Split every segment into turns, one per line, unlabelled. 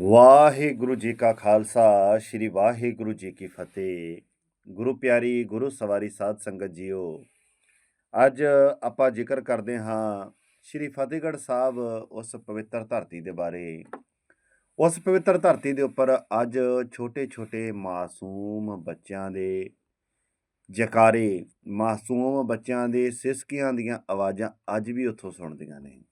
ਵਾਹਿਗੁਰੂ ਜੀ ਕਾ ਖਾਲਸਾ, ਸ੍ਰੀ ਵਾਹਿਗੁਰੂ ਜੀ ਕੀ ਫਤਿਹ। ਗੁਰੂ ਪਿਆਰੀ, ਗੁਰੂ ਸਵਾਰੀ ਸਾਧ ਸੰਗਤ ਜੀਓ, ਅੱਜ ਆਪਾਂ ਜ਼ਿਕਰ ਕਰਦੇ ਹਾਂ ਸ੍ਰੀ ਫਤਿਹਗੜ੍ਹ ਸਾਹਿਬ ਉਸ ਪਵਿੱਤਰ ਧਰਤੀ ਦੇ ਬਾਰੇ। ਉਸ ਪਵਿੱਤਰ ਧਰਤੀ ਦੇ ਉੱਪਰ ਅੱਜ ਛੋਟੇ-ਛੋਟੇ ਮਾਸੂਮ ਬੱਚਿਆਂ ਦੇ ਜਕਾਰੇ, ਮਾਸੂਮ ਬੱਚਿਆਂ ਦੇ ਸਿਸਕੀਆਂ ਦੀਆਂ ਆਵਾਜ਼ਾਂ ਅੱਜ ਵੀ ਉੱਥੋਂ ਸੁਣਦੀਆਂ ਨੇ।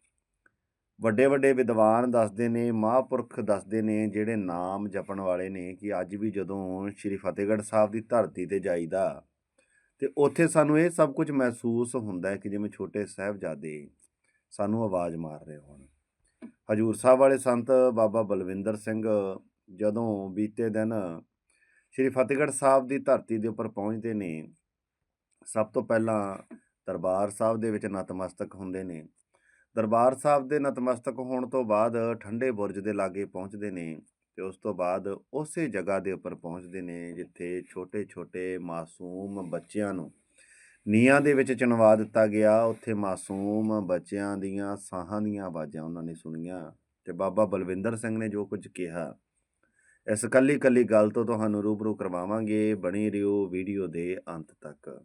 ਵੱਡੇ ਵੱਡੇ ਵਿਦਵਾਨ ਦੱਸਦੇ ਨੇ, ਮਹਾਂਪੁਰਖ ਦੱਸਦੇ ਨੇ, ਜਿਹੜੇ ਨਾਮ ਜਪਣ ਵਾਲੇ ਨੇ ਕਿ ਅੱਜ ਵੀ ਜਦੋਂ ਸ੍ਰੀ ਫਤਿਹਗੜ੍ਹ ਸਾਹਿਬ ਦੀ ਧਰਤੀ ਤੇ ਜਾਈਦਾ, ਤੇ ਉੱਥੇ ਸਾਨੂੰ ਇਹ ਸਭ ਕੁਝ ਮਹਿਸੂਸ ਹੁੰਦਾ ਹੈ ਕਿ ਜਿਵੇਂ ਛੋਟੇ ਸਾਹਿਬਜ਼ਾਦੇ ਸਾਨੂੰ ਆਵਾਜ਼ ਮਾਰ ਰਹੇ ਹੋਣ। ਹਜੂਰ ਸਾਹਿਬ ਵਾਲੇ ਸੰਤ ਬਾਬਾ ਬਲਵਿੰਦਰ ਸਿੰਘ ਜਦੋਂ ਬੀਤੇ ਦਿਨ ਸ੍ਰੀ ਫਤਿਹਗੜ੍ਹ ਸਾਹਿਬ ਦੀ ਧਰਤੀ ਦੇ ਉੱਪਰ ਪਹੁੰਚਦੇ ਨੇ, ਸਭ ਤੋਂ ਪਹਿਲਾਂ ਦਰਬਾਰ ਸਾਹਿਬ ਦੇ ਵਿੱਚ ਨਤਮਸਤਕ ਹੁੰਦੇ ਨੇ ਦਰਬਾਰ ਸਾਹਿਬ ਦੇ ਨਤਮਸਤਕ ਹੋਣ ਤੋਂ ਬਾਅਦ ਠੰਡੇ ਬੁਰਜ ਦੇ ਲਾਗੇ ਪਹੁੰਚਦੇ ਨੇ ਤੇ ਉਸ ਤੋਂ ਬਾਅਦ ਉਸੇ ਜਗ੍ਹਾ ਦੇ ਉੱਪਰ ਪਹੁੰਚਦੇ ਨੇ ਜਿੱਥੇ ਛੋਟੇ-ਛੋਟੇ ਮਾਸੂਮ ਬੱਚਿਆਂ ਨੂੰ ਨੀਹਾਂ ਦੇ ਵਿੱਚ ਚਿਣਵਾ ਦਿੱਤਾ ਗਿਆ। ਉੱਥੇ ਮਾਸੂਮ ਬੱਚਿਆਂ ਦੀਆਂ ਸਾਹਾਂ ਦੀਆਂ ਆਵਾਜ਼ਾਂ ਉਹਨਾਂ ਨੇ ਸੁਣੀਆਂ ਤੇ ਬਾਬਾ ਬਲਵਿੰਦਰ ਸਿੰਘ ਨੇ ਜੋ ਕੁਝ ਕਿਹਾ, ਇਸ ਕੱਲੀ ਕੱਲੀ ਗੱਲ ਤੋਂ ਤੁਹਾਨੂੰ ਰੂਬਰੂ ਕਰਵਾਵਾਂਗੇ। ਬਣੀ ਰਹੋ ਵੀਡੀਓ ਦੇ ਅੰਤ ਤੱਕ।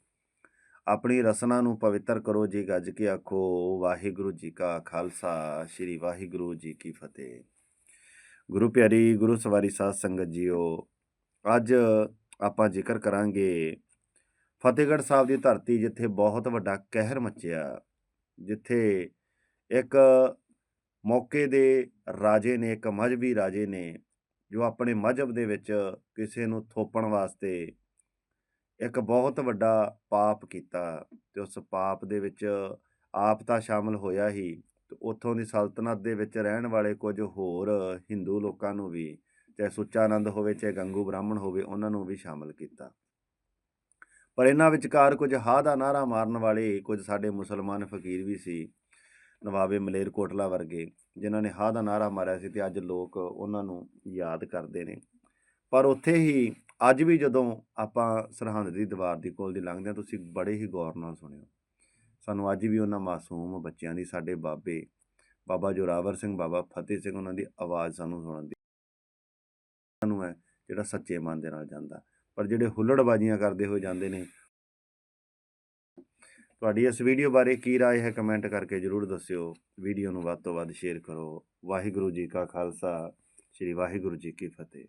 ਆਪਣੀ ਰਸਨਾ ਨੂੰ ਪਵਿੱਤਰ ਕਰੋ ਜੀ ਗੱਜ ਕੇ ਆਖੋ, ਵਾਹਿਗੁਰੂ ਜੀ ਕਾ ਖਾਲਸਾ, ਸ੍ਰੀ ਵਾਹਿਗੁਰੂ ਜੀ ਕੀ ਫਤਿਹ। ਗੁਰੂ ਪਿਆਰੀ, ਗੁਰੂ ਸਵਾਰੀ ਸਾਧ ਸੰਗਤ ਜੀਓ, ਅੱਜ ਆਪਾਂ ਜ਼ਿਕਰ ਕਰਾਂਗੇ ਫਤਿਹਗੜ੍ਹ ਸਾਹਿਬ ਦੀ ਧਰਤੀ ਜਿੱਥੇ ਬਹੁਤ ਵੱਡਾ ਕਹਿਰ ਮਚਿਆ, ਜਿੱਥੇ ਇੱਕ ਮੌਕੇ ਦੇ ਰਾਜੇ ਨੇ, ਇੱਕ ਮਜਬੀ ਰਾਜੇ ਨੇ, ਜੋ ਆਪਣੇ ਮਜਬ ਦੇ ਵਿੱਚ ਕਿਸੇ ਨੂੰ ਥੋਪਣ ਵਾਸਤੇ ਇੱਕ ਬਹੁਤ ਵੱਡਾ ਪਾਪ ਕੀਤਾ ਅਤੇ ਉਸ ਪਾਪ ਦੇ ਵਿੱਚ ਆਪ ਤਾਂ ਸ਼ਾਮਿਲ ਹੋਇਆ ਹੀ ਤੇ ਉੱਥੋਂ ਦੀ ਸਲਤਨਤ ਦੇ ਵਿੱਚ ਰਹਿਣ ਵਾਲੇ ਕੁਝ ਹੋਰ ਹਿੰਦੂ ਲੋਕਾਂ ਨੂੰ ਵੀ, ਚਾਹੇ ਸੁੱਚਾਨੰਦ ਹੋਵੇ, ਚਾਹੇ ਗੰਗੂ ਬ੍ਰਾਹਮਣ ਹੋਵੇ, ਉਹਨਾਂ ਨੂੰ ਵੀ ਸ਼ਾਮਿਲ ਕੀਤਾ। ਪਰ ਇਹਨਾਂ ਵਿਚਕਾਰ ਕੁਝ ਹਾ ਦਾ ਨਾਰਾ ਮਾਰਨ ਵਾਲੇ ਕੁਝ ਸਾਡੇ ਮੁਸਲਮਾਨ ਫਕੀਰ ਵੀ ਸੀ, ਨਵਾਬੇ ਮਲੇਰਕੋਟਲਾ ਵਰਗੇ, ਜਿਨ੍ਹਾਂ ਨੇ ਹਾ ਦਾ ਨਾਰਾ ਮਾਰਿਆ ਸੀ ਤੇ ਅੱਜ ਲੋਕ ਉਹਨਾਂ ਨੂੰ ਯਾਦ ਕਰਦੇ ਨੇ। ਪਰ ਉੱਥੇ ਹੀ ਅੱਜ ਵੀ ਜਦੋਂ ਆਪਾਂ ਸਰਹੰਦ ਦੀ ਦੀਵਾਰ ਦੀ ਕੋਲ ਦੀ ਲੰਘਦੇ ਹਾਂ ਤੁਸੀਂ ਬੜੇ ਹੀ ਗੌਰ ਨਾਲ ਸੁਣਿਓ ਸਾਨੂੰ ਅੱਜ ਵੀ ਉਹਨਾਂ ਮਾਸੂਮ ਬੱਚਿਆਂ ਦੀ ਸਾਡੇ ਬਾਬੇ ਬਾਬਾ ਜੋਰਾਵਰ ਸਿੰਘ ਬਾਬਾ ਫਤਿਹ ਸਿੰਘ ਉਹਨਾਂ ਦੀ ਆਵਾਜ਼ ਸਾਨੂੰ ਸੁਣਨ ਦੀ ਸਾਨੂੰ ਹੈ ਜਿਹੜਾ ਸੱਚੇ ਮਨ ਦੇ ਨਾਲ ਜਾਂਦਾ ਪਰ ਜਿਹੜੇ ਹੁੱਲੜਬਾਜ਼ੀਆਂ ਕਰਦੇ ਹੋਏ ਜਾਂਦੇ ਨੇ ਤੁਹਾਡੀ ਇਸ ਵੀਡੀਓ ਬਾਰੇ ਕੀ رائے ਹੈ ਕਮੈਂਟ ਕਰਕੇ ਜਰੂਰ ਦੱਸਿਓ ਵੀਡੀਓ ਨੂੰ ਵੱਧ ਤੋਂ ਵੱਧ ਸ਼ੇਅਰ ਕਰੋ ਵਾਹਿਗੁਰੂ ਜੀ ਕਾ ਖਾਲਸਾ ਸ੍ਰੀ ਵਾਹਿਗੁਰੂ ਜੀ ਕੀ ਫਤਿਹ